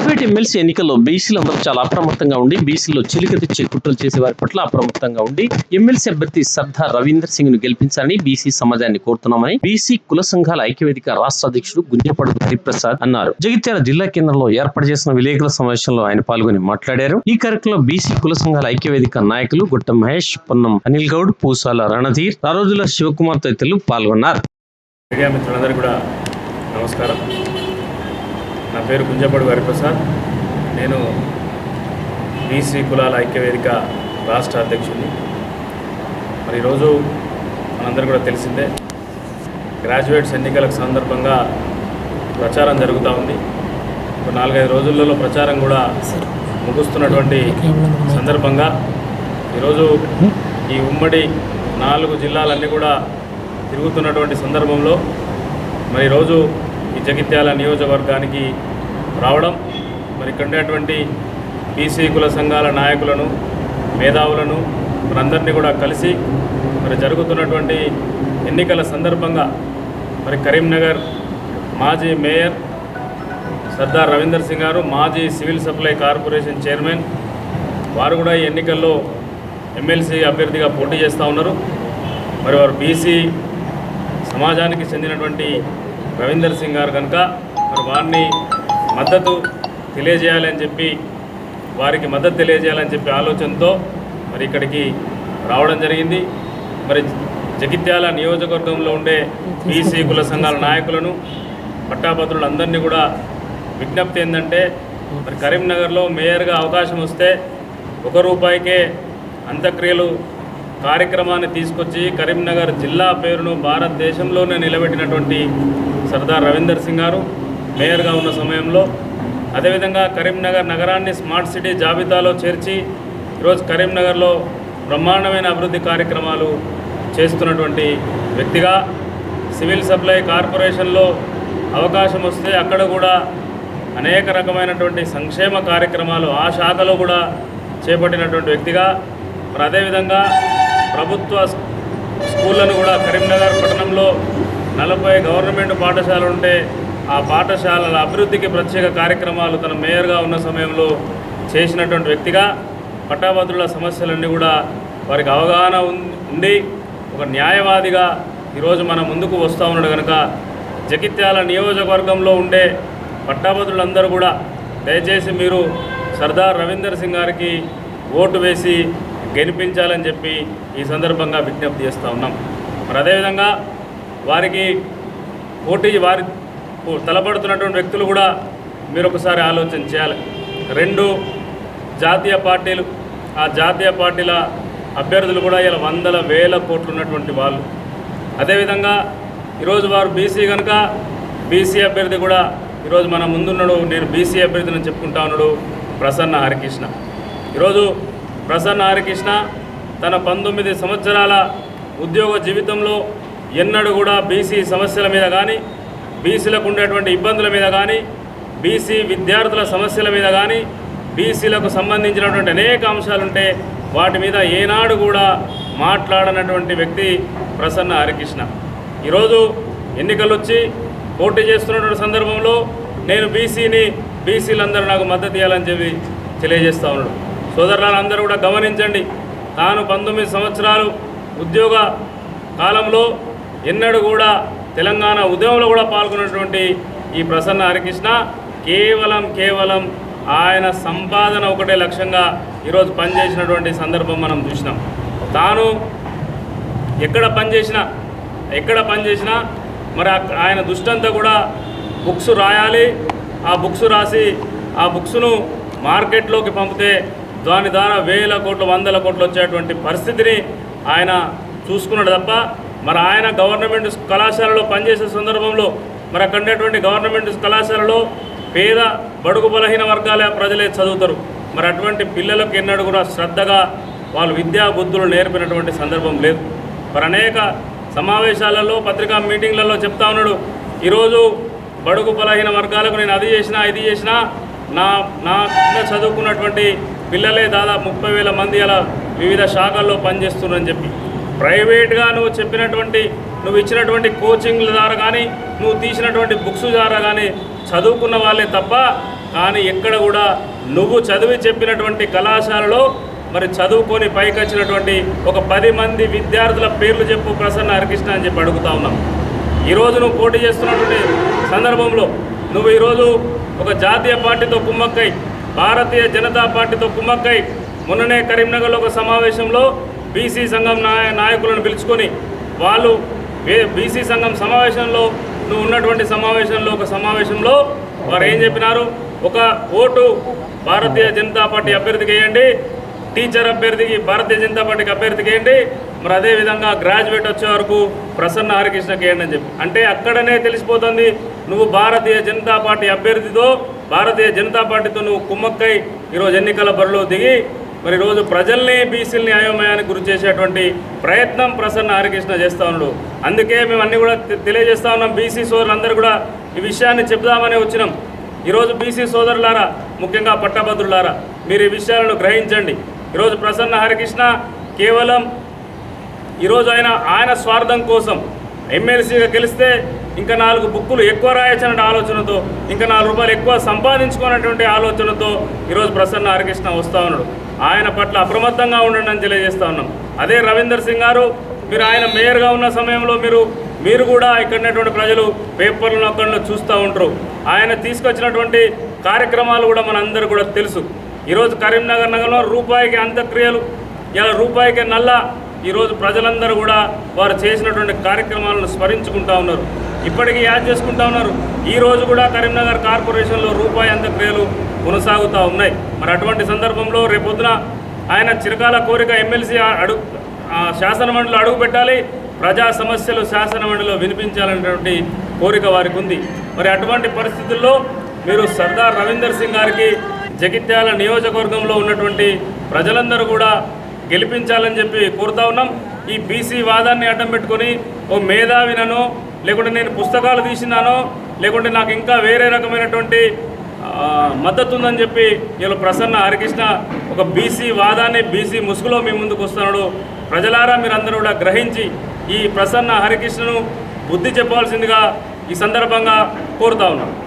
Lakshmipeta MLC ఎన్నికల్లో బీసీలందరూ చాలా అప్రమత్తంగా ఉండి బీసీలో చిలుక తెచ్చే కుట్రలు చేసే వారి పట్ల అప్రమత్తంగా ఉండి ఎమ్మెల్సీ అభ్యర్థి సర్దార్ రవీందర్ సింగ్ను గెలిపించాలని బీసీ సమాజాన్ని కోరుతున్నామని బీసీ కుల సంఘాల ఐక్యవేదిక రాష్ట్ర అధ్యక్షుడు గుంజపడు హరిప్రసాద్ అన్నారు. జగిత్యాల జిల్లా కేంద్రంలో ఏర్పాటు చేసిన విలేకరుల సమావేశంలో ఆయన పాల్గొని మాట్లాడారు. ఈ కార్యక్రమంలో బీసీ కుల సంఘాల ఐక్యవేదిక నాయకులు గుట్ట మహేష్ పొన్నం అనిల్ గౌడ్ పూసాల రణధీర్ రారోజుల శివకుమార్ తదితరులు పాల్గొన్నారు. నమస్కారం. నా పేరు గుంజపడు హరిప్రసాద్ నేను బీసీ కులాల ఐక్యవేదిక రాష్ట్ర అధ్యక్షుడిని. మరి ఈరోజు మనందరూ కూడా తెలిసిందే గ్రాడ్యుయేట్స్ ఎన్నికలకు సందర్భంగా ప్రచారం జరుగుతూ ఉంది. ఒక నాలుగైదు రోజులలో ప్రచారం కూడా ముగుస్తున్నటువంటి సందర్భంగా ఈరోజు ఈ ఉమ్మడి నాలుగు జిల్లాలన్నీ కూడా తిరుగుతున్నటువంటి సందర్భంలో మరి ఈరోజు ఈ జగిత్యాల నియోజకవర్గానికి రావడం మరి ఇక్కడ ఉండేటువంటి బీసీ కుల సంఘాల నాయకులను మేధావులను మనందరినీ కూడా కలిసి మరి జరుగుతున్నటువంటి ఎన్నికల సందర్భంగా మరి కరీంనగర్ మాజీ మేయర్ సర్దార్ రవీందర్ సింగ్ గారు మాజీ సివిల్ సప్లై కార్పొరేషన్ చైర్మన్ వారు కూడా ఈ ఎన్నికల్లో ఎమ్మెల్సీ అభ్యర్థిగా పోటీ చేస్తూ ఉన్నారు. మరి వారు బీసీ సమాజానికి చెందినటువంటి రవీందర్ సింగ్ గారు కనుక మరి వారిని మద్దతు తెలియజేయాలని చెప్పి వారికి మద్దతు తెలియజేయాలని చెప్పి ఆలోచనతో మరి ఇక్కడికి రావడం జరిగింది. మరి జగిత్యాల నియోజకవర్గంలో ఉండే బీసీ కుల సంఘాల నాయకులను పట్టాభద్రులందరినీ కూడా విజ్ఞప్తి ఏంటంటే మరి కరీంనగర్లో మేయర్గా అవకాశం వస్తే ఒక రూపాయికే అంత్యక్రియలు కార్యక్రమాన్ని తీసుకొచ్చి కరీంనగర్ జిల్లా పేరును భారతదేశంలోనే నిలబెట్టినటువంటి సర్దార్ రవీందర్ సింగ్ గారు మేయర్గా ఉన్న సమయంలో అదేవిధంగా కరీంనగర్ నగరాన్ని స్మార్ట్ సిటీ జాబితాలో చేర్చి ఈరోజు కరీంనగర్లో బ్రహ్మాండమైన అభివృద్ధి కార్యక్రమాలు చేస్తున్నటువంటి వ్యక్తిగా సివిల్ సప్లై కార్పొరేషన్లో అవకాశం వస్తే అక్కడ కూడా అనేక రకమైనటువంటి సంక్షేమ కార్యక్రమాలు ఆ శాఖలో కూడా చేపట్టినటువంటి వ్యక్తిగా మరి అదేవిధంగా ప్రభుత్వ స్కూళ్ళను కూడా కరీంనగర్ పట్టణంలో నలభై గవర్నమెంట్ పాఠశాలలు ఉంటే ఆ పాఠశాలల అభివృద్ధికి ప్రత్యేక కార్యక్రమాలు తన మేయర్గా ఉన్న సమయంలో చేసినటువంటి వ్యక్తిగా పట్టాభద్రుల సమస్యలన్నీ కూడా వారికి అవగాహన ఉం- ఒక న్యాయవాదిగా ఈరోజు మన ముందుకు వస్తూ ఉన్నాడు కనుక జగిత్యాల నియోజకవర్గంలో ఉండే పట్టాభద్రులందరూ కూడా దయచేసి మీరు సర్దార్ రవీందర్ సింగ్ గారికి ఓటు వేసి గెలిపించాలని చెప్పి ఈ సందర్భంగా విజ్ఞప్తి చేస్తూ ఉన్నాం. మరి అదేవిధంగా వారికి పోటీ వారి తలపడుతున్నటువంటి వ్యక్తులు కూడా మీరు ఒకసారి ఆలోచన చేయాలి. రెండు జాతీయ పార్టీలు ఆ జాతీయ పార్టీల అభ్యర్థులు కూడా ఇలా వందల వేల కోట్లు ఉన్నటువంటి వాళ్ళు. అదేవిధంగా ఈరోజు వారు బీసీ కనుక బీసీ అభ్యర్థి కూడా ఈరోజు మన ముందున్నాడు. నేను బీసీ అభ్యర్థిని చెప్పుకుంటా ఉన్నాడు ప్రసన్న హరికృష్ణ. ఈరోజు ప్రసన్న హరికృష్ణ తన పంతొమ్మిది సంవత్సరాల ఉద్యోగ జీవితంలో ఎన్నడూ కూడా బీసీ సమస్యల మీద కానీ బీసీలకు ఉండేటువంటి ఇబ్బందుల మీద కానీ బీసీ విద్యార్థుల సమస్యల మీద కానీ బీసీలకు సంబంధించినటువంటి అనేక అంశాలుంటే వాటి మీద ఏనాడు కూడా మాట్లాడనటువంటి వ్యక్తి ప్రసన్న హరికృష్ణ. ఈరోజు ఎన్నికలు వచ్చి పోటీ చేస్తున్నటువంటి సందర్భంలో నేను బీసీని బీసీలందరూ నాకు మద్దతు ఇవ్వాలని చెప్పి తెలియజేస్తా ఉన్నాడు. సోదరులందరూ కూడా గమనించండి. తాను పంతొమ్మిది సంవత్సరాలు ఉద్యోగ కాలంలో ఎన్నడూ కూడా తెలంగాణ ఉద్యమంలో కూడా పాల్గొన్నటువంటి ఈ ప్రసన్న హరికృష్ణ కేవలం కేవలం ఆయన సంపాదన ఒకటే లక్ష్యంగా ఈరోజు పనిచేసినటువంటి సందర్భం మనం చూసినాం. తాను ఎక్కడ పనిచేసినా ఎక్కడ పనిచేసినా మరి ఆయన దుష్టంతా కూడా బుక్స్ రాయాలి ఆ బుక్స్ రాసి ఆ బుక్స్ను మార్కెట్లోకి పంపితే దాని ద్వారా వేల కోట్లు వందల కోట్లు వచ్చేటువంటి పరిస్థితిని ఆయన చూసుకున్నాడు తప్ప మరి ఆయన గవర్నమెంట్ కళాశాలలో పనిచేసే సందర్భంలో మరి అక్కడ ఉండేటువంటి గవర్నమెంట్ కళాశాలలో పేద బడుగు బలహీన వర్గాల ప్రజలే చదువుతారు. మరి అటువంటి పిల్లలకు ఎన్నడూ కూడా శ్రద్ధగా వాళ్ళు విద్యా బుద్ధులు నేర్పినటువంటి సందర్భం లేదు. మరి అనేక సమావేశాలలో పత్రికా మీటింగ్లలో చెప్తా ఉన్నాడు ఈరోజు బడుగు బలహీన వర్గాలకు నేను అది చేసినా ఇది చేసినా నా నా కింద చదువుకున్నటువంటి పిల్లలే దాదాపు ముప్పై వేల మంది అలా వివిధ శాఖల్లో పనిచేస్తున్నారని చెప్పి. ప్రైవేట్గా నువ్వు చెప్పినటువంటి నువ్వు ఇచ్చినటువంటి కోచింగ్ల ద్వారా కానీ నువ్వు తీసినటువంటి బుక్స్ ద్వారా కానీ చదువుకున్న వాళ్ళే తప్ప కానీ ఎక్కడ కూడా నువ్వు చదివి చెప్పినటువంటి కళాశాలలో మరి చదువుకొని పైకి వచ్చినటువంటి ఒక పది మంది విద్యార్థుల పేర్లు చెప్పు ప్రసన్న హరికృష్ణ అని చెప్పి అడుగుతా ఉన్నాం. ఈరోజు నువ్వు పోటీ చేస్తున్నటువంటి సందర్భంలో నువ్వు ఈరోజు ఒక జాతీయ పార్టీతో కుమ్మక్కై భారతీయ జనతా పార్టీతో కుమ్మక్కై మొన్ననే కరీంనగర్లో ఒక సమావేశంలో బీసీ సంఘం నాయ నాయకులను పిలుచుకొని వాళ్ళు బీసీ సంఘం సమావేశంలో నువ్వు ఉన్నటువంటి సమావేశంలో ఒక సమావేశంలో వారు ఏం చెప్పినారు? ఒక ఓటు భారతీయ జనతా పార్టీ అభ్యర్థికి వేయండి టీచర్ అభ్యర్థికి భారతీయ జనతా పార్టీకి అభ్యర్థికి వేయండి మరి అదే విధంగా గ్రాడ్యుయేట్ వచ్చే వరకు ప్రసన్న హరికృష్ణకి వేయండి అని చెప్పి. అంటే అక్కడనే తెలిసిపోతుంది నువ్వు భారతీయ జనతా పార్టీ అభ్యర్థితో భారతీయ జనతా పార్టీతో నువ్వు కుమ్మక్కై ఈరోజు ఎన్నికల బరిలో దిగి మరి రోజు ప్రజల్ని బీసీలని అయోమయానికి గురి చేసేటువంటి ప్రయత్నం ప్రసన్న హరికృష్ణ చేస్తూ ఉన్నాడు. అందుకే మేము అన్నీ కూడా తె- తెలియజేస్తా ఉన్నాం. బీసీ సోదరులందరూ కూడా ఈ విషయాన్ని చెప్దామనే వచ్చినాం. ఈరోజు బీసీ సోదరులారా ముఖ్యంగా పట్టభద్రులారా మీరు ఈ విషయాలను గ్రహించండి. ఈరోజు ప్రసన్న హరికృష్ణ కేవలం ఈరోజు ఆయన ఆయన స్వార్థం కోసం ఎమ్మెల్సీగా గెలిస్తే ఇంకా నాలుగు బుక్కులు ఎక్కువ రాయొచ్చనే ఆలోచనతో ఇంకా నాలుగు రూపాయలు ఎక్కువ సంపాదించుకున్నటువంటి ఆలోచనతో ఈరోజు ప్రసన్న హరికృష్ణ వస్తూ ఉన్నాడు. ఆయన పట్ల అప్రమత్తంగా ఉండండి అని తెలియజేస్తా ఉన్నాం. అదే రవీందర్ సింగ్ గారు మీరు ఆయన మేయర్గా ఉన్న సమయంలో మీరు మీరు కూడా ఇక్కడనేటువంటి ప్రజలు పేపర్లను అక్కడ చూస్తూ ఉంటారు ఆయన తీసుకొచ్చినటువంటి కార్యక్రమాలు కూడా మనందరూ కూడా తెలుసు. ఈరోజు కరీంనగర్ నగరంలో రూపాయికి అంత్యక్రియలు ఇలా రూపాయికి నల్ల ఈరోజు ప్రజలందరూ కూడా వారు చేసినటువంటి కార్యక్రమాలను స్మరించుకుంటా ఉన్నారు. ఇప్పటికీ యాద్ చేసుకుంటా ఉన్నారు. ఈరోజు కూడా కరీంనగర్ కార్పొరేషన్లో రూపాయి అంత్యక్రియలు కొనసాగుతూ ఉన్నాయి. మరి అటువంటి సందర్భంలో రేపొద్దున ఆయన చిరకాల కోరిక ఎమ్మెల్సీ అడుగు శాసనమండలి అడుగు పెట్టాలి. ప్రజా సమస్యలు శాసనమండలిలో వినిపించాలనేటువంటి కోరిక వారికి ఉంది. మరి అటువంటి పరిస్థితుల్లో మీరు సర్దార్ రవీందర్ సింగ్ గారికి జగిత్యాల నియోజకవర్గంలో ఉన్నటువంటి ప్రజలందరూ కూడా గెలిపించాలని చెప్పి కోరుతా ఉన్నాం. ఈ బీసీ వాదాన్ని అడ్డం పెట్టుకొని ఓ మేధావినను లేకుంటే నేను పుస్తకాలు తీసినానో లేకుంటే నాకు ఇంకా వేరే రకమైనటువంటి మద్దతు ఉందని చెప్పి ఇలా ప్రసన్న హరికృష్ణ ఒక బీసీ వాదాన్ని బీసీ ముసుగులో మీ ముందుకు వస్తున్నాడు. ప్రజలారా మీరందరూ కూడా గ్రహించి ఈ ప్రసన్న హరికృష్ణను బుద్ధి చెప్పాల్సిందిగా ఈ సందర్భంగా కోరుతా ఉన్నాను